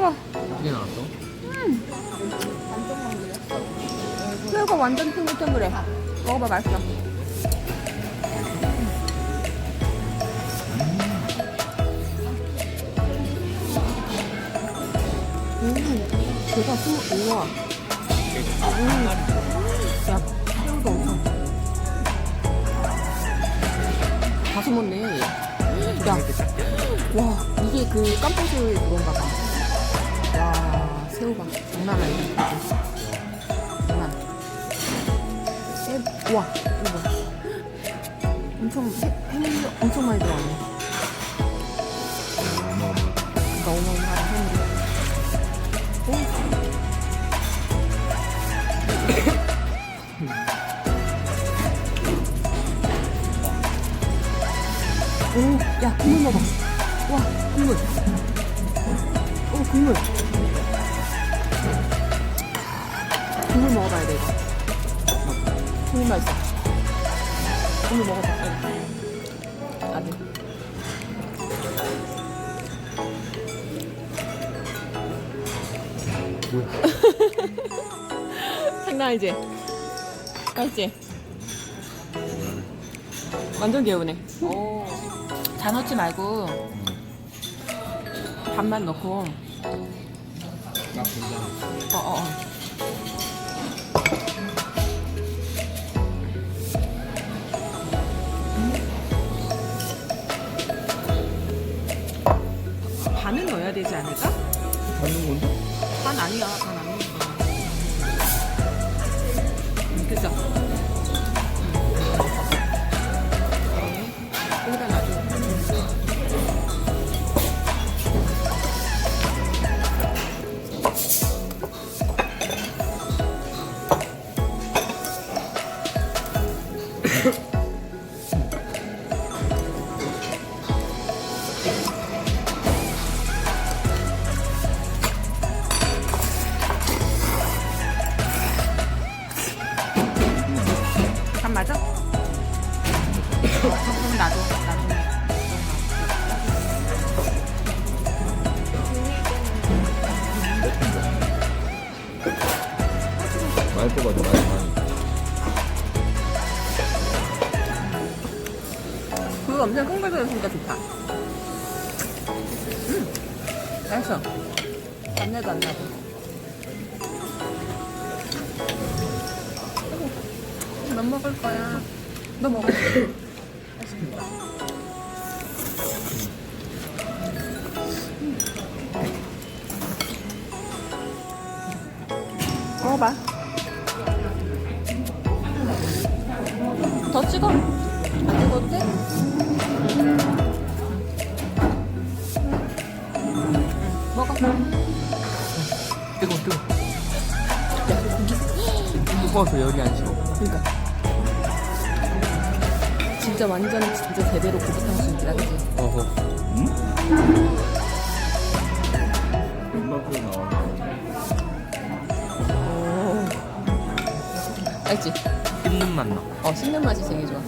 봐. 이게 나왔어? 음. 새우가 완전 탱글탱글해. 먹어봐 맛있어. 음, 제가 또 우와. 음, 야, 다섯 먹네. 야, 와, 이게 그 깜빡이 그건가 봐. 와, 새우가 장난 아니다. 장난. 새, 와, 이거 봐. 엄청, 해, 해물 엄청 많이 들어가네. 그러니까 어마어마하다, 해물이. 오. 오, 야, 국물 먹어. 와, 국물. 오, 국물. 국물 먹어봐야 돼, 이거. 국물 맛있어. 국물 먹어봐. 아들. 장난 아니지? 맛있지? 완전 개운해. 오. 다 넣지 말고 반만 넣고 나 본다. 어어어 반은 넣어야 되지 않을까? 받는 건데? 반 아니야 반 아니야 음, 그죠? 그럼 나도 나중에 많이 뽑아줘, 많이, 많이. 그거 엄청 콩글거렸으니까 좋다. 음 맛있어. 안내도 안 나고. 너 먹을 거야. 너 먹어 먹어봐 더 찍어 안 돼? 먹어 뜨거, 뜨거. 뜨거워서 열이 안 식어. 그러니까 진짜 완전 진짜 제대로 고기 탕수육이다 그지? 어허. 응? 이만큼 나와. 오 알지? 씹는 맛 나. 어 씹는 맛이 되게 좋아